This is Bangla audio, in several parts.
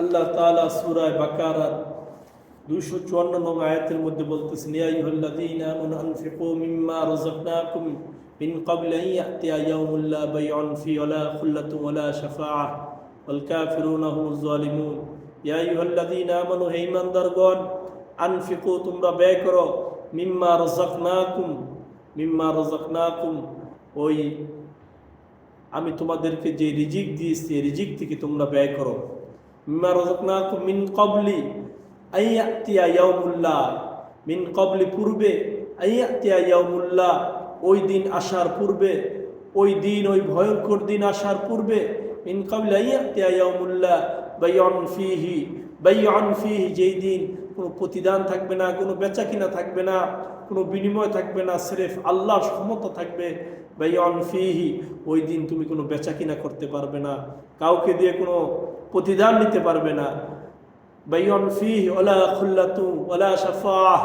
আল্লাহ তাআলা সূরা বাকারার দুইশো চুয়ান্ন নং আয়াতের মধ্যে বলতেছেন, ইয়া আইয়ুহাল্লাযীনা আমানু আনফিকু মিম্মা রাযাকনাকুম মিন ক্বাবলি আন ইয়াতিয়া ইয়াউমুন লা বাইউন ফি ওয়ালা খুল্লাতুন ওয়ালা শাফাআহ ওয়াল কাফিরুনা হুমুজ জালিমুন ইয়া আইয়ুহাল্লাযীনা আমানু, হে ঈমানদারগণ, আনফিকু, তোমরা ব্যয় করো, মিম্মা রাযাকনাকুম মিম্মা রাযাকনাকুম। ওই, আমি তোমাদেরকে যে রিজিক দিয়েছি, রিজিক থেকে তোমরা ব্যয় করো। মিম্মা রাযাকনাকুম মিন ক্বাবলি আইয়াতিয়া ইয়াউমুল্লাহ মিন কবলি পূর্বে আইয়াতিয়া ওই দিন আসার পূর্বে, ওই দিন, ওই ভয়ঙ্কর দিন আসার পূর্বে মিন কবলি আইয়াতিয়া ইয়াউমুল্লাহ বাইয়ন ফিহি বাইয়ন ফিহি যেই দিন কোনো প্রতিদান থাকবে না, কোনো বেচা কিনা থাকবে না, কোনো বিনিময় থাকবে না, স্রেফ আল্লাহর ক্ষমতা থাকবে। বাইয়ন ফিহি, ওই দিন তুমি কোনো বেচা কিনা করতে পারবে না, কাউকে দিয়ে কোনো প্রতিদান নিতে পারবে না। বাইয়ন ফিহ ওলা খুল্লাতু ওলা শাফাহ।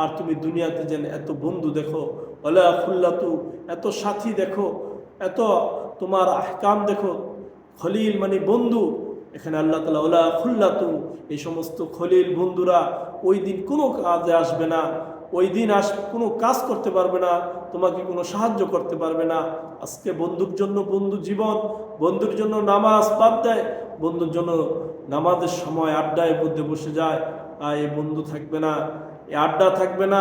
আর তুমি দুনিয়াতে যেন এত বন্ধু দেখো ওলা খুল্লাতু, এত সাথী দেখো, এত তোমার আহকাম দেখো, খলিল মানে বন্ধু। এখানে আল্লাহ তালা ওলা খুল্লাতু, এই সমস্ত খলিল বন্ধুরা ওই দিন কোনো কাজে আসবে না। ওই দিন আস কোনো কাজ করতে পারবে না, তোমাকে কোনো সাহায্য করতে পারবে না। আজকে বন্ধুর জন্য বন্ধু জীবন, বন্ধুর জন্য নামাজ বাদ দেয়, বন্ধুর জন্য নামাজের সময় আড্ডায় মধ্যে বসে যায়। আর এই বন্ধু থাকবে না, এই আড্ডা থাকবে না,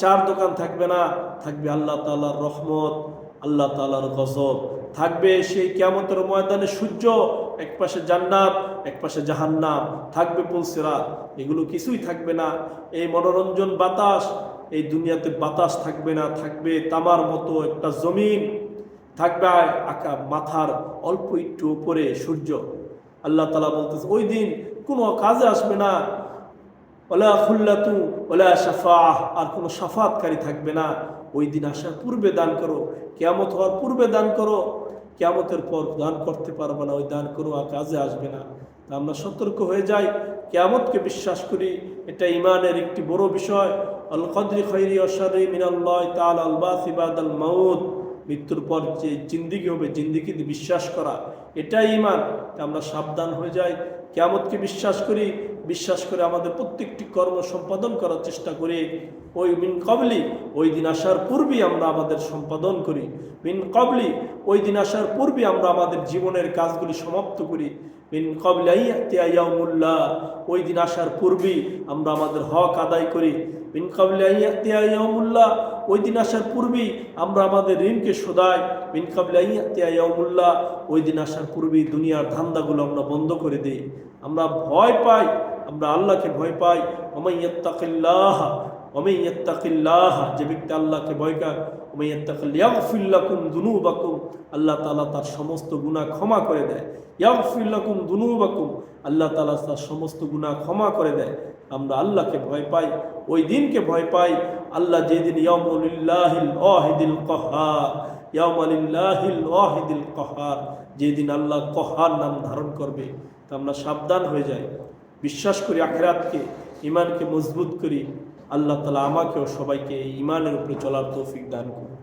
চার দোকান থাকবে না, থাকবে আল্লাহ তাল্লাহর রহমত। আল্লাহ তালার গজব। থাকবে সেই কেমতের ময়দানে সূর্য, এক পাশে জান্নাত, এক পাশে জাহান্নাম। থাকবে পুলসিরাত এগুলো কিছুই থাকবে না। এই মনোরঞ্জন বাতাস, এই দুনিয়াতে বাতাস থাকবে না। থাকবে তামার মতো একটা জমিন। থাকবে আকা মাথার অল্প একটু উপরে সূর্য। আল্লাহ তালা বলতেছে, ওই দিন কোনো কাজে আসবে না। ওলা খুল্লাতু ওলা সাফাহ আর কোনো সাফাতকারী থাকবে না। ওই দিন আসার পূর্বে দান করো। কেয়ামত হওয়ার পূর্বে দান করো। কেয়ামতের পর দান করতে পারবে না, ওই দান করো আর কাজে আসবে না। আমরা সতর্ক হয়ে যাই। কেয়ামতকে বিশ্বাস করি, এটা ইমানের একটি বড় বিষয়। আল কদরি খৈরি অসারি মিনাল্লাহ তাল আলবাস ইবাদ আল মাউদ মৃত্যুর পর যে জিন্দিগি হবে, জিন্দিগিতে বিশ্বাস করা, এটাই ইমান তা আমরা সাবধান হয়ে যাই। কেয়ামতকে বিশ্বাস করি, বিশ্বাস করে আমাদের প্রত্যেকটি কর্ম সম্পাদন করার চেষ্টা করি। ওই মিন কবলি ওই দিন আসার পূর্বেই আমরা আমাদের সম্পাদন করি। মিন কবলি ওই দিন আসার পূর্বে আমরা আমাদের জীবনের কাজগুলি সমাপ্ত করি। মিন কবলাইয়াউমুল্লাহ ওই দিন আসার পূর্বেই আমরা আমাদের হক আদায় করি। মিন কবলাইয়াউমুল্লাহ ওই দিন আসার পূর্বেই আমরা আমাদের ঋণকে শোধাই। মিন কবলাইয়াউমুল্লাহ ওই দিন আসার পূর্বেই দুনিয়ার ধান্দাগুলো আমরা বন্ধ করে দিই। আমরা ভয় পাই। আমরা আল্লাহকে ভয় পাই। ওমাইয়াত্তাকিল্লাহ ওমাইয়াত্তাকিল্লাহ যে ব্যক্তি আল্লাহকে পায় ওমাইয়াত্তাকিল্লাকুম দুনুবাকুম, আল্লাহ তাআলা তার সমস্ত গুনাহ ক্ষমা করে দেয়। ইয়াগফিল্লাকুম দুনুবাকুম, আল্লাহ তাআলা তার সমস্ত গুনাহ ক্ষমা করে দেয়। আমরা আল্লাহকে ভয় পাই, ওই দিনকে ভয় পাই। আল্লাহ যেদিন ইয়ামুলিল্লাহিল ওয়াহিদিল কহার ইয়ামালিল্লাহিল ওয়াহিদিল কহার, যেদিন আল্লাহ কহার নাম ধারণ করবে, তা আমরা সাবধান হয়ে যাই। বিশ্বাস করি, আখেরাতকে ইমানকে মজবুত করি। আল্লাহ তালা আমাকেও সবাইকে এই ইমানের উপরে চলার তৌফিক দান করুন।